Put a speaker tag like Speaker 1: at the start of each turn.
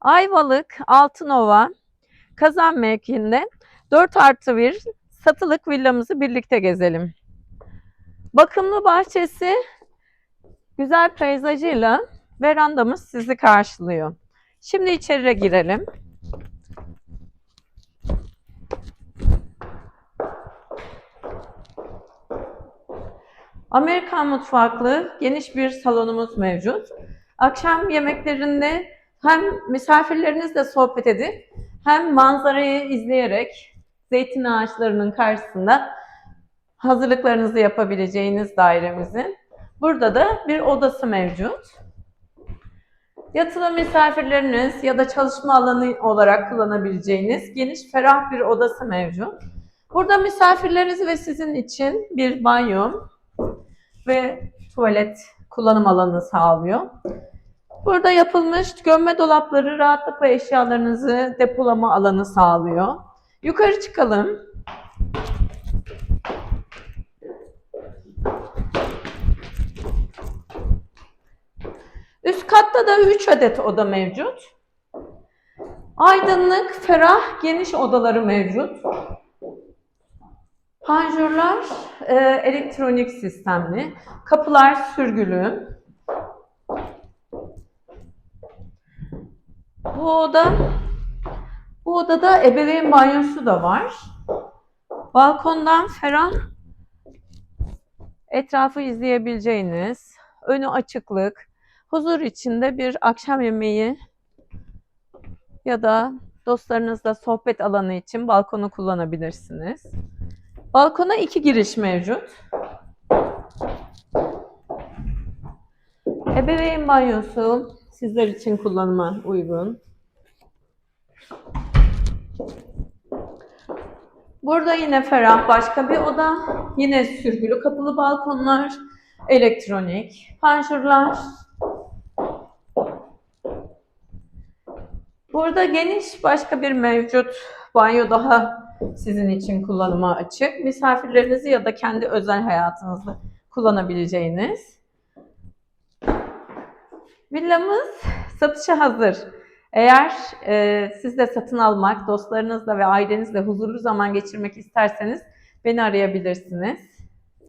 Speaker 1: Ayvalık, Altınova, Kazan mevkiinde 4 artı 1 satılık villamızı birlikte gezelim. Bakımlı bahçesi, güzel peyzajıyla verandamız sizi karşılıyor. Şimdi içeri girelim. Amerikan mutfaklı geniş bir salonumuz mevcut. Akşam yemeklerinde hem misafirlerinizle sohbet edip hem manzarayı izleyerek zeytin ağaçlarının karşısında hazırlıklarınızı yapabileceğiniz dairemizin burada da bir odası mevcut. Yatılı misafirleriniz ya da çalışma alanı olarak kullanabileceğiniz geniş, ferah bir odası mevcut. Burada misafirleriniz ve sizin için bir banyo ve tuvalet kullanım alanı sağlıyor. Burada yapılmış gömme dolapları rahatlıkla eşyalarınızı depolama alanı sağlıyor. Yukarı çıkalım. Üst katta da 3 adet oda mevcut. Aydınlık, ferah, geniş odaları mevcut. Panjurlar e, elektronik sistemli. Kapılar sürgülü. Bu oda bu odada ebeveyn banyosu da var. Balkondan ferah etrafı izleyebileceğiniz, önü açıklık, huzur içinde bir akşam yemeği ya da dostlarınızla sohbet alanı için balkonu kullanabilirsiniz. Balkona iki giriş mevcut. Ebeveyn banyosu sizler için kullanıma uygun. Burada yine ferah başka bir oda. Yine sürgülü kapılı balkonlar, elektronik, panjurlar. Burada geniş başka bir mevcut banyo daha sizin için kullanıma açık. Misafirlerinizi ya da kendi özel hayatınızda kullanabileceğiniz. Villamız satışa hazır. Eğer e, siz de satın almak, dostlarınızla ve ailenizle huzurlu zaman geçirmek isterseniz beni arayabilirsiniz.